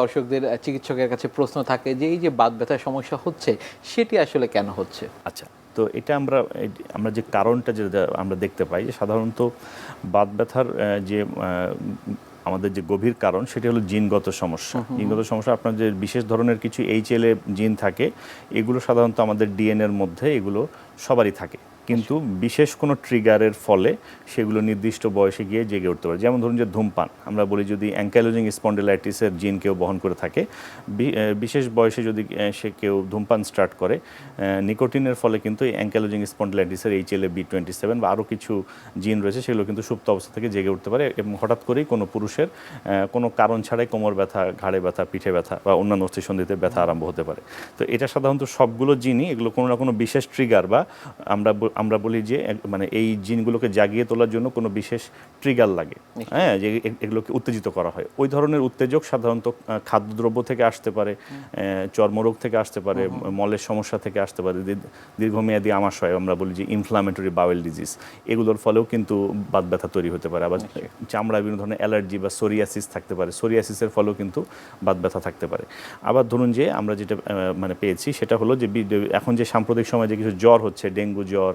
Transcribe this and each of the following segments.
দর্শকদের চিকিৎসকের কাছে প্রশ্ন থাকে যে এই যে বাত ব্যথার সমস্যা হচ্ছে সেটি আসলে কেন হচ্ছে? আচ্ছা তো এটা আমরা আমরা যে কারণটা যেটা আমরা দেখতে পাই যে সাধারণত বাত ব্যথার যে আমাদের যে গভীর কারণ সেটি হলো জিনগত সমস্যা। জিনগত সমস্যা আপনার যে বিশেষ ধরনের কিছু এইচএলএ জিন থাকে এগুলো সাধারণত আমাদের ডিএনএর মধ্যে এগুলো সবারই থাকে। কিন্তু বিশেষ কোনো ট্রিগারের ফলে সেগুলো নির্দিষ্ট বয়সে গিয়ে জেগে উঠতে পারে। যেমন ধরুন যে ধূমপান, আমরা বলি যদি অ্যাঙ্কালোজিং স্পন্ডেলাইটিসের জিন কেউ বহন করে থাকে বিশেষ বয়সে যদি সে কেউ ধূমপান স্টার্ট করে নিকোটিনের ফলে কিন্তু এই ankylosing স্পন্ডিলাইটিসের H L A B twenty seven বা আরও কিছু জিন রয়েছে, সেগুলো কিন্তু সুপ্ত অবস্থা থেকে জেগে উঠতে পারে এবং হঠাৎ করেই কোনো পুরুষের কোনো কারণ ছাড়াই কোমর ব্যথা, ঘাড়ে ব্যথা, পিঠে ব্যথা বা অন্যান্য অস্থিসন্ধিতে ব্যথা আরম্ভ হতে পারে। তো এটা সাধারণত সবগুলো জিনই এগুলো কোনো না কোনো বিশেষ ট্রিগার বা আমরা আমরা বলি যে মানে এই জিনগুলোকে জাগিয়ে তোলার জন্য কোনো বিশেষ ট্রিগার লাগে। হ্যাঁ যে এগুলোকে উত্তেজিত করা হয়। ওই ধরনের উত্তেজক সাধারণত খাদ্যদ্রব্য থেকে আসতে পারে চর্মরোগ থেকে আসতে পারে মলের সমস্যা থেকে আসতে পারে দীর্ঘ- দীর্ঘমেয়াদী আমাশয় আমরা বলি যে ইনফ্লামেটরি বাউল ডিজিজ এগুলোর ফলেও কিন্তু বাত ব্যথা তৈরি হতে পারে। আবার চামড়া বিভিন্ন ধরনের অ্যালার্জি বা সোরিয়াসিস থাকতে পারে। সোরিয়াসিসের ফলেও কিন্তু বাত ব্যথা থাকতে পারে। আবার ধরুন যে আমরা যেটা মানে পেয়েছি সেটা হলো যে এখন যে সাম্প্রতিক সময় যে কিছু জ্বর হচ্ছে ডেঙ্গু জ্বর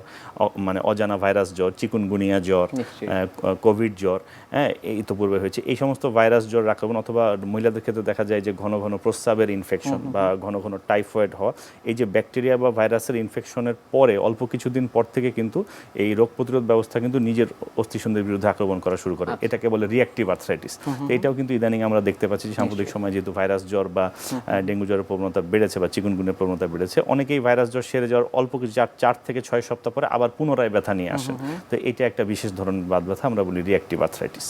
মানে অজানা ভাইরাস জ্বর চিকুনগুনিয়া জ্বর কোভিড জ্বর হ্যাঁ এই তো পূর্বে হয়েছে। এই সমস্ত ভাইরাস জ্বর আক্রমণ অথবা মহিলাদের ক্ষেত্রে দেখা যায় যে ঘন ঘন প্রস্রাবের ইনফেকশন বা ঘন ঘন টাইফয়েড হওয়া এই যে ব্যাকটেরিয়া বা ভাইরাসের ইনফেকশনের পরে অল্প কিছুদিন পর থেকে কিন্তু এই রোগ প্রতিরোধ ব্যবস্থা কিন্তু নিজের অস্থিসন্ধির বিরুদ্ধে আক্রমণ করা শুরু করে। এটাকে বলে রিয়াক্টিভ আর্থ্রাইটিস এটাও কিন্তু ইদানিং আমরা দেখতে পাচ্ছি যে সাম্প্রতিক সময় যেহেতু ভাইরাস জ্বর বা ডেঙ্গু জ্বরের প্রবণতা বেড়েছে বা চিকুনগুনের প্রবণতা বেড়েছে অনেকেই ভাইরাস জ্বর সেরে যাওয়ার অল্প কিছু চার চার থেকে ছয় সপ্তাহ পরে আবার পুনরায় ব্যথা নিয়ে আসেন তো এটা একটা বিশেষ ধরনের বাদ ব্যথা আমরা বলি রিয়াক্টিভ আর্থ্রাইটিস